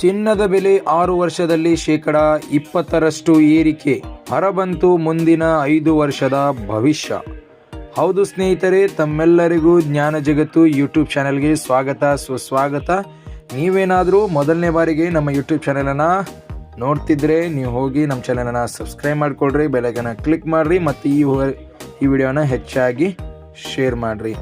ಚಿನ್ನದ ಬೆಲೆ ಆರು ವರ್ಷದಲ್ಲಿ ಶೇಕಡ ಇಪ್ಪತ್ತರಷ್ಟು ಏರಿಕೆ. ಹೊರಬಂತು ಮುಂದಿನ ಐದು ವರ್ಷದ ಭವಿಷ್ಯ. ಹೌದು ಸ್ನೇಹಿತರೆ, ತಮ್ಮೆಲ್ಲರಿಗೂ ಜ್ಞಾನ ಜಗತ್ತು ಯೂಟ್ಯೂಬ್ ಚಾನೆಲ್ಗೆ ಸ್ವಾಗತ, ಸುಸ್ವಾಗತ. ನೀವೇನಾದರೂ ಮೊದಲನೇ ಬಾರಿಗೆ ನಮ್ಮ ಯೂಟ್ಯೂಬ್ ಚಾನೆಲನ್ನು ನೋಡ್ತಿದ್ರೆ ನೀವು ಹೋಗಿ ನಮ್ಮ ಚಾನೆಲನ್ನು ಸಬ್ಸ್ಕ್ರೈಬ್ ಮಾಡ್ಕೊಳ್ರಿ ಬೆಲೆಗನ್ನು ಕ್ಲಿಕ್ ಮಾಡಿರಿ, ಮತ್ತು ಈ ಈ ವಿಡಿಯೋನ ಹೆಚ್ಚಾಗಿ ಶೇರ್ ಮಾಡಿರಿ.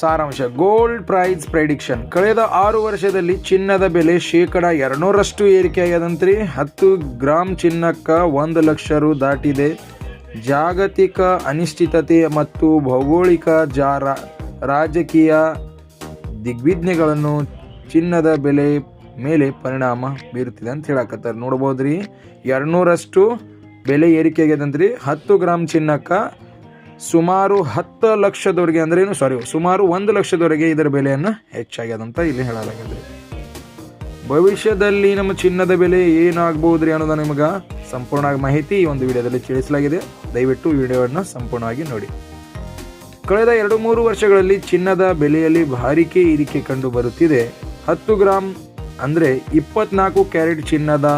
ಸಾರಾಂಶ. ಗೋಲ್ಡ್ ಪ್ರೈಸ್ ಪ್ರೆಡಿಕ್ಷನ್ ಕಳೆದ ಆರು ವರ್ಷದಲ್ಲಿ ಚಿನ್ನದ ಬೆಲೆ ಶೇಕಡ ಎರಡ್ನೂರಷ್ಟು ಏರಿಕೆಯಾಗದಂತ್ರಿ ಹತ್ತು ಗ್ರಾಮ್ ಚಿನ್ನಕ್ಕ ಒಂದು ಲಕ್ಷ ರು ದಾಟಿದೆ. ಜಾಗತಿಕ ಅನಿಶ್ಚಿತತೆ ಮತ್ತು ಭೌಗೋಳಿಕ ಜಾರ ರಾಜಕೀಯ ದಿಗ್ವಿಜ್ಞೆಗಳನ್ನು ಚಿನ್ನದ ಬೆಲೆ ಮೇಲೆ ಪರಿಣಾಮ ಬೀರುತ್ತಿದೆ ಅಂತ ಹೇಳಕತ್ತಾರೆ. ನೋಡ್ಬೋದ್ರಿ. ಎರಡ್ನೂರಷ್ಟು ಬೆಲೆ ಏರಿಕೆ ಆಗ್ಯದಂತ್ರಿ ಹತ್ತು ಗ್ರಾಮ್ ಚಿನ್ನಕ್ಕ ಸುಮಾರು ಹತ್ತು ಲಕ್ಷದವರೆಗೆ ಅಂದ್ರೆ ಏನು? ಸಾರಿ ಸುಮಾರು ಒಂದು ಲಕ್ಷದವರೆಗೆ ಇದರ ಬೆಲೆಯನ್ನು ಹೆಚ್ಚಾಗ್ಯದಂತ ಇಲ್ಲಿ ಹೇಳಲಾಗಿದೆ. ಭವಿಷ್ಯದಲ್ಲಿ ನಮ್ಮ ಚಿನ್ನದ ಬೆಲೆ ಏನಾಗಬಹುದ್ರಿ ಅನ್ನೋದು ನಿಮಗೆ ಸಂಪೂರ್ಣ ಮಾಹಿತಿ ಈ ಒಂದು ವಿಡಿಯೋದಲ್ಲಿ ತಿಳಿಸಲಾಗಿದೆ. ದಯವಿಟ್ಟು ವಿಡಿಯೋವನ್ನು ಸಂಪೂರ್ಣವಾಗಿ ನೋಡಿ. ಕಳೆದ ಎರಡು ಮೂರು ವರ್ಷಗಳಲ್ಲಿ ಚಿನ್ನದ ಬೆಲೆಯಲ್ಲಿ ಭಾರಿಕೆ ಏರಿಕೆ ಕಂಡು ಬರುತ್ತಿದೆ. ಹತ್ತು ಗ್ರಾಮ್ ಅಂದ್ರೆ ಇಪ್ಪತ್ನಾಲ್ಕು ಕ್ಯಾರೆಟ್ ಚಿನ್ನದ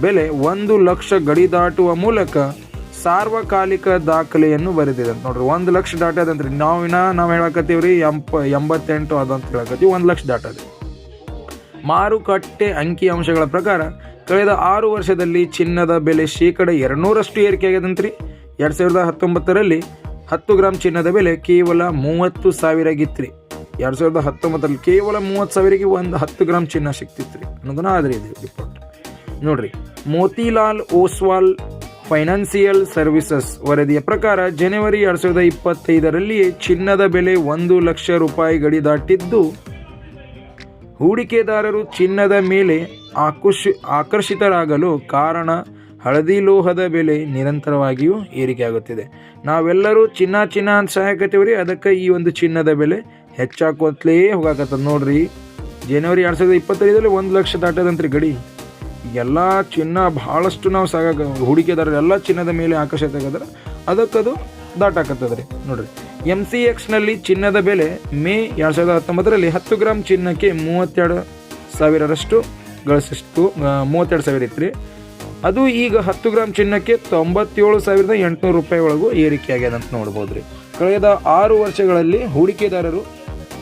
ಬೆಲೆ ಒಂದು ಲಕ್ಷ ಗಡಿ ದಾಟುವ ಮೂಲಕ ಸಾರ್ವಕಾಲಿಕ ದಾಖಲೆಯನ್ನು ಬರೆದಿದೆ. ಅಂತ ನೋಡ್ರಿ, ಒಂದು ಲಕ್ಷ ದಾಟದಂತ್ರಿ ನಾವಿನ, ನಾವು ಹೇಳಕತ್ತೀವ್ರಿ, ಎಂಪ, ಎಂಬತ್ತೆಂಟು ಅದಂತ ಹೇಳಕತ್ತೀವಿ. ಒಂದು ಲಕ್ಷ ದಾಟದೆ ಮಾರುಕಟ್ಟೆ ಅಂಕಿ ಅಂಶಗಳ ಪ್ರಕಾರ, ಕಳೆದ ಆರು ವರ್ಷದಲ್ಲಿ ಚಿನ್ನದ ಬೆಲೆ ಶೇಕಡ ಎರಡುನೂರಷ್ಟು ಏರಿಕೆ ಆಗ್ಯದಂತ್ರಿ ಎರಡು ಸಾವಿರದ ಹತ್ತೊಂಬತ್ತರಲ್ಲಿ ಹತ್ತು ಗ್ರಾಮ್ ಚಿನ್ನದ ಬೆಲೆ ಕೇವಲ ಮೂವತ್ತು ಸಾವಿರ ಆಗಿತ್ರಿ ಎರಡು ಸಾವಿರದ ಹತ್ತೊಂಬತ್ತರಲ್ಲಿ ಕೇವಲ ಮೂವತ್ತು ಸಾವಿರಗೆ ಒಂದು ಹತ್ತು ಗ್ರಾಮ್ ಚಿನ್ನ ಸಿಕ್ತಿತ್ರಿ ಅನ್ನೋದನ್ನ ಆದ್ರೆ ಇದು ರಿಪೋರ್ಟ್ ನೋಡ್ರಿ, ಮೋತಿಲಾಲ್ ಓಸ್ವಾಲ್ ಫೈನಾನ್ಸಿಯಲ್ ಸರ್ವಿಸಸ್ ವರದಿಯ ಪ್ರಕಾರ ಜನವರಿ ಎರಡು ಸಾವಿರದ ಇಪ್ಪತ್ತೈದರಲ್ಲಿ ಚಿನ್ನದ ಬೆಲೆ ಒಂದು ಲಕ್ಷ ರೂಪಾಯಿ ಗಡಿ ದಾಟಿದ್ದು, ಹೂಡಿಕೆದಾರರು ಚಿನ್ನದ ಮೇಲೆ ಆಕುಷ್, ಆಕರ್ಷಿತರಾಗಲು ಕಾರಣ ಹಳದಿ ಲೋಹದ ಬೆಲೆ ನಿರಂತರವಾಗಿಯೂ ಏರಿಕೆಯಾಗುತ್ತಿದೆ. ನಾವೆಲ್ಲರೂ ಚಿನ್ನ ಚಿನ್ನ ಅಂತ ಸಹಾಯಕತ್ತೀವ್ರಿ ಅದಕ್ಕೆ ಈ ಒಂದು ಚಿನ್ನದ ಬೆಲೆ ಹೆಚ್ಚಾಕೋತ್ಲೇ ಹೋಗಾಕತ್ತದ. ನೋಡ್ರಿ, ಜನವರಿ ಎರಡು ಸಾವಿರದ ಇಪ್ಪತ್ತೈದರಲ್ಲಿ ಒಂದು ಲಕ್ಷ ದಾಟದಂತ್ರಿ ಗಡಿ. ಎಲ್ಲ ಚಿನ್ನ ಬಹಳಷ್ಟು ನಾವು ಸಾಗ ಹೂಡಿಕೆದಾರರು ಎಲ್ಲ ಚಿನ್ನದ ಮೇಲೆ ಆಕರ್ಷ ತೆಗೆದ್ರೆ ಅದಕ್ಕದು ದಾಟಾಕತ್ತದ್ರಿ. ನೋಡ್ರಿ ಎಂ ಸಿ ಎಕ್ಸ್ನಲ್ಲಿ ಚಿನ್ನದ ಬೆಲೆ ಮೇ ಎರಡು ಸಾವಿರದ ಹತ್ತೊಂಬತ್ತರಲ್ಲಿ ಹತ್ತು ಗ್ರಾಮ್ ಚಿನ್ನಕ್ಕೆ ಮೂವತ್ತೆರಡು ಸಾವಿರರಷ್ಟು ಗಳಿಸಿಷ್ಟು ಮೂವತ್ತೆರಡು ಸಾವಿರ ಇತ್ತು ಅದು ಈಗ ಹತ್ತು ಗ್ರಾಮ್ ಚಿನ್ನಕ್ಕೆ ತೊಂಬತ್ತೇಳು ಸಾವಿರದ ಎಂಟುನೂರು ರೂಪಾಯಿ ಒಳಗೂ ಏರಿಕೆ ಆಗ್ಯದ ಅಂತ ನೋಡ್ಬೋದು ರೀ ಕಳೆದ ಆರು ವರ್ಷಗಳಲ್ಲಿ ಹೂಡಿಕೆದಾರರು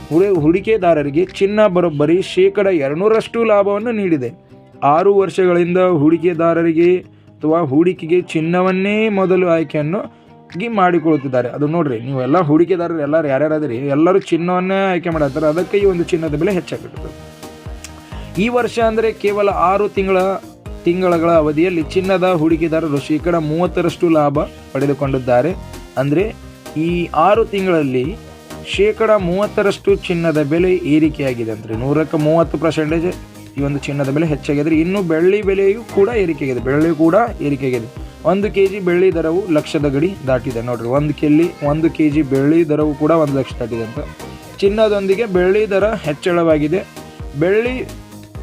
ಹೂಡಿ- ಹೂಡಿಕೆದಾರರಿಗೆ ಚಿನ್ನ ಬರೋಬ್ಬರಿ ಶೇಕಡ ಎರಡುನೂರಷ್ಟು ಲಾಭವನ್ನು ನೀಡಿದೆ. ಆರು ವರ್ಷಗಳಿಂದ ಹೂಡಿಕೆದಾರರಿಗೆ ಅಥವಾ ಹೂಡಿಕೆಗೆ ಚಿನ್ನವನ್ನೇ ಮೊದಲು ಆಯ್ಕೆಯನ್ನು ಮಾಡಿಕೊಳ್ಳುತ್ತಿದ್ದಾರೆ. ಅದು ನೋಡ್ರಿ, ನೀವೆಲ್ಲ ಹೂಡಿಕೆದಾರರು, ಎಲ್ಲರೂ ಯಾರ್ಯಾರಾದ್ರಿ, ಎಲ್ಲರೂ ಚಿನ್ನವನ್ನೇ ಆಯ್ಕೆ ಮಾಡತ್ತಾರೆ. ಅದಕ್ಕೆ ಈ ಒಂದು ಚಿನ್ನದ ಬೆಲೆ ಹೆಚ್ಚಾಗಿರ್ತದೆ ಈ ವರ್ಷ ಅಂದರೆ ಕೇವಲ ಆರು ತಿಂಗಳ ತಿಂಗಳ ಅವಧಿಯಲ್ಲಿ ಚಿನ್ನದ ಹೂಡಿಕೆದಾರರು ಶೇಕಡ ಮೂವತ್ತರಷ್ಟು ಲಾಭ ಪಡೆದುಕೊಂಡಿದ್ದಾರೆ. ಅಂದರೆ ಈ ಆರು ತಿಂಗಳಲ್ಲಿ ಶೇಕಡ ಮೂವತ್ತರಷ್ಟು ಚಿನ್ನದ ಬೆಲೆ ಏರಿಕೆಯಾಗಿದೆ. ಅಂದರೆ ನೂರಕ್ಕೆ ಮೂವತ್ತು ಪರ್ಸೆಂಟೇಜ್ ಈ ಒಂದು ಚಿನ್ನದ ಬೆಲೆ ಹೆಚ್ಚಾಗಿದೆ ಇನ್ನು ಬೆಳ್ಳಿ ಬೆಲೆಯೂ ಕೂಡ ಏರಿಕೆಯಾಗಿದೆ. ಬೆಳ್ಳಿ ಕೂಡ ಏರಿಕೆಯಾಗಿದೆ. ಒಂದು ಕೆ ಜಿ ಬೆಳ್ಳಿ ದರವು ಲಕ್ಷದ ಗಡಿ ದಾಟಿದೆ. ನೋಡ್ರಿ, ಒಂದು ಕೆಲ್ಲಿ, ಒಂದು ಕೆ ಜಿ ಬೆಳ್ಳಿ ದರವು ಕೂಡ ಒಂದು ಲಕ್ಷ ದಾಟಿದೆ ಅಂತ. ಚಿನ್ನದೊಂದಿಗೆ ಬೆಳ್ಳಿ ದರ ಹೆಚ್ಚಳವಾಗಿದೆ. ಬೆಳ್ಳಿ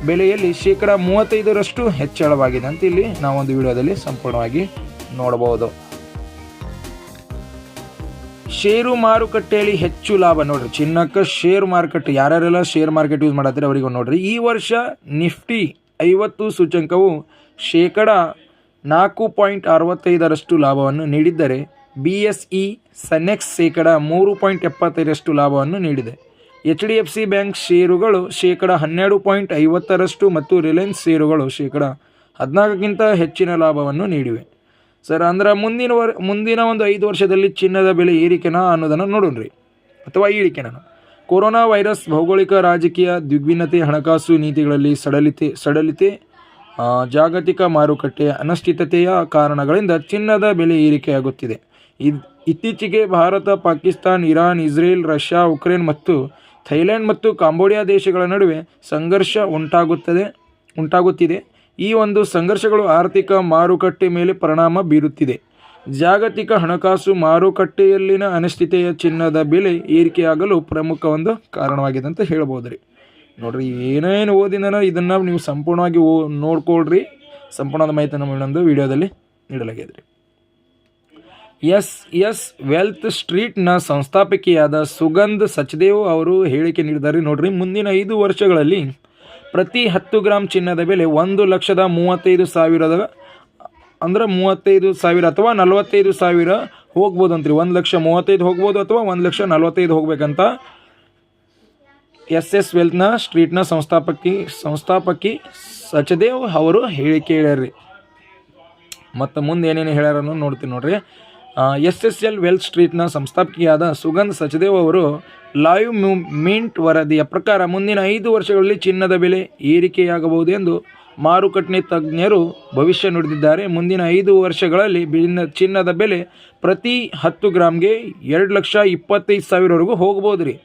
ಬೆಲೆಯಲ್ಲಿ ಶೇಕಡ ಮೂವತ್ತೈದರಷ್ಟು ಹೆಚ್ಚಳವಾಗಿದೆ ಅಂತ ಇಲ್ಲಿ ನಾವೊಂದು ವಿಡಿಯೋದಲ್ಲಿ ಸಂಪೂರ್ಣವಾಗಿ ನೋಡಬಹುದು. ಷೇರು ಮಾರುಕಟ್ಟೆಯಲ್ಲಿ ಹೆಚ್ಚು ಲಾಭ. ನೋಡ್ರಿ, ಚಿನ್ನಕ್ಕೆ ಶೇರ್ ಮಾರುಕಟ್ಟೆ. ಯಾರ್ಯಾರೆಲ್ಲ ಶೇರ್ ಮಾರ್ಕೆಟ್ ಯೂಸ್ ಮಾಡತ್ತಾರೆ ಅವರಿಗೆ ನೋಡ್ರಿ. ಈ ವರ್ಷ ನಿಫ್ಟಿ ಐವತ್ತು ಸೂಚಂಕವು ಶೇಕಡ ನಾಲ್ಕು ಪಾಯಿಂಟ್ ಅರವತ್ತೈದರಷ್ಟು ಲಾಭವನ್ನು ನೀಡಿದ್ದರೆ, ಬಿ ಎಸ್ ಇ ಸೆನೆಕ್ಸ್ ಶೇಕಡ ಮೂರು ಪಾಯಿಂಟ್ ಎಪ್ಪತ್ತೈದರಷ್ಟು ಲಾಭವನ್ನು ನೀಡಿದೆ. H D F C bank ಷೇರುಗಳು ಶೇಕಡ ಹನ್ನೆರಡು ಪಾಯಿಂಟ್ ಐವತ್ತರಷ್ಟು ಮತ್ತು ರಿಲಯನ್ಸ್ ಷೇರುಗಳು ಶೇಕಡ ಹದಿನಾಲ್ಕಕ್ಕಿಂತ ಹೆಚ್ಚಿನ ಲಾಭವನ್ನು ನೀಡಿವೆ. ಸರ್, ಅಂದ್ರೆ ಮುಂದಿನ ವರ್, ಮುಂದಿನ ಒಂದು ಐದು ವರ್ಷದಲ್ಲಿ ಚಿನ್ನದ ಬೆಲೆ ಏರಿಕೆನ ಅನ್ನೋದನ್ನು ನೋಡೋಣ್ರಿ, ಅಥವಾ ಏರಿಕೆನ ಕೊರೋನಾ ವೈರಸ್, ಭೌಗೋಳಿಕ, ರಾಜಕೀಯ ದ್ವಿಗ್ವಿನ್ನತೆ ಹಣಕಾಸು ನೀತಿಗಳಲ್ಲಿ ಸಡಲಿತೆ ಸಡಲಿತೆ ಜಾಗತಿಕ ಮಾರುಕಟ್ಟೆಯ ಅನಿಶ್ಚಿತತೆಯ ಕಾರಣಗಳಿಂದ ಚಿನ್ನದ ಬೆಲೆ ಏರಿಕೆಯಾಗುತ್ತಿದೆ. ಇತ್ತೀಚೆಗೆ Bharat, Pakistan, Iran, Israel, Russia, Ukraine ಮತ್ತು ಥೈಲ್ಯಾಂಡ್ ಮತ್ತು ಕಾಂಬೋಡಿಯಾ ದೇಶಗಳ ನಡುವೆ ಸಂಘರ್ಷ ಉಂಟಾಗುತ್ತದೆ, ಉಂಟಾಗುತ್ತಿದೆ. ಈ ಒಂದು ಸಂಘರ್ಷಗಳು ಆರ್ಥಿಕ ಮಾರುಕಟ್ಟೆ ಮೇಲೆ ಪರಿಣಾಮ ಬೀರುತ್ತಿದೆ. ಜಾಗತಿಕ ಹಣಕಾಸು ಮಾರುಕಟ್ಟೆಯಲ್ಲಿನ ಅನಿಶ್ಚಿತೆಯ ಚಿನ್ನದ ಬೆಲೆ ಏರಿಕೆಯಾಗಲು ಪ್ರಮುಖ ಒಂದು ಕಾರಣವಾಗಿದೆ ಅಂತ ಹೇಳ್ಬೋದು ರೀ ನೋಡ್ರಿ, ಏನೇನು ಓದಿನ ಇದನ್ನು ನೀವು ಸಂಪೂರ್ಣವಾಗಿ ಓ ನೋಡ್ಕೊಳ್ರಿ. ಸಂಪೂರ್ಣವಾದ ನಮ್ಮ ಇನ್ನೊಂದು ವಿಡಿಯೋದಲ್ಲಿ ನೀಡಲಾಗಿದೆ ರೀ ಎಸ್ ಎಸ್ ವೆಲ್ತ್ ಸ್ಟ್ರೀಟ್ನ ಸಂಸ್ಥಾಪಕಿಯಾದ ಸುಗಂಧ್ ಸಚ್ದೇವ್ ಅವರು ಹೇಳಿಕೆ ನೀಡಿದ್ದಾರೆ. ನೋಡ್ರಿ, ಮುಂದಿನ ಐದು ವರ್ಷಗಳಲ್ಲಿ ಪ್ರತಿ ಹತ್ತು ಗ್ರಾಮ್ ಚಿನ್ನದ ಬೆಲೆ ಒಂದು ಲಕ್ಷದ ಮೂವತ್ತೈದು ಸಾವಿರದ, ಅಂದ್ರೆ ಮೂವತ್ತೈದು ಸಾವಿರ ಅಥವಾ ನಲವತ್ತೈದು ಸಾವಿರ ಹೋಗ್ಬೋದು ಅಂತ್ರಿ ಒಂದು ಲಕ್ಷ ಮೂವತ್ತೈದು ಹೋಗ್ಬೋದು ಅಥವಾ ಒಂದು ಲಕ್ಷ ನಲವತ್ತೈದು ಹೋಗ್ಬೇಕಂತ ಎಸ್ ಎಸ್ ವೆಲ್ತ್ನ ಸ್ಟ್ರೀಟ್ನ ಸಂಸ್ಥಾಪಕಿ ಸಂಸ್ಥಾಪಕಿ ಸಚದೇವ್ ಅವರು ಹೇಳಿಕೆ ಹೇಳ್ಯಾರ್ರಿ. ಮತ್ತು ಮುಂದೆ ಏನೇನು ಹೇಳ್ಯಾರ ನೋಡ್ತೀನಿ ನೋಡ್ರಿ. ಎಸ್ ಎಸ್ ಎಲ್ ವೆಲ್ತ್ ಸ್ಟ್ರೀಟ್ನ ಸಂಸ್ಥಾಪಕಿಯಾದ ಸುಗಂಧ್ ಸಚದೇವ್ ಅವರು ಲೈವ್ ಮಿಂಟ್ ವರದಿಯ ಪ್ರಕಾರ ಮುಂದಿನ ಐದು ವರ್ಷಗಳಲ್ಲಿ ಚಿನ್ನದ ಬೆಲೆ ಏರಿಕೆಯಾಗಬಹುದು ಎಂದು ಮಾರುಕಟ್ಟೆ ತಜ್ಞರು ಭವಿಷ್ಯ ನುಡಿದಿದ್ದಾರೆ. ಮುಂದಿನ ಐದು ವರ್ಷಗಳಲ್ಲಿ ಚಿನ್ನದ ಬೆಲೆ ಪ್ರತಿ ಹತ್ತು ಗ್ರಾಮ್ಗೆ ಎರಡು ಲಕ್ಷ ಇಪ್ಪತ್ತೈದು ಸಾವಿರವರೆಗೂ ಹೋಗ್ಬೋದು ರೀ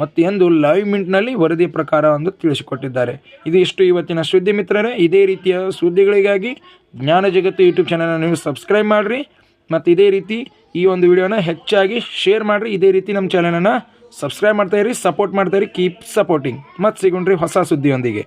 ಮತ್ತು ಎಂದು ಲೈವ್ ಮಿಂಟ್ನಲ್ಲಿ ವರದಿ ಪ್ರಕಾರ ಎಂದು ತಿಳಿಸಿಕೊಟ್ಟಿದ್ದಾರೆ. ಇದು ಇಷ್ಟು ಇವತ್ತಿನ ಸುದ್ದಿ ಮಿತ್ರರೇ. ಇದೇ ರೀತಿಯ ಸುದ್ದಿಗಳಿಗಾಗಿ ಜ್ಞಾನ ಜಗತ್ತು ಯೂಟ್ಯೂಬ್ ಚಾನಲನ್ನು ನೀವು ಸಬ್ಸ್ಕ್ರೈಬ್ ಮಾಡಿರಿ. ಮತ್ತು ಇದೇ ರೀತಿ ಈ ಒಂದು ವಿಡಿಯೋನ ಹೆಚ್ಚಾಗಿ ಶೇರ್ ಮಾಡಿರಿ. ಇದೇ ರೀತಿ ನಮ್ಮ ಚಾನಲನ್ನು ಸಬ್ಸ್ಕ್ರೈಬ್ ಮಾಡ್ತಾಯಿರಿ ಸಪೋರ್ಟ್ ಮಾಡ್ತಾಯಿರಿ ಕೀಪ್ ಸಪೋರ್ಟಿಂಗ್ ಮತ್ತು ಸಿಗೋಣ್ರಿ ಹೊಸ ಸುದ್ದಿಯೊಂದಿಗೆ.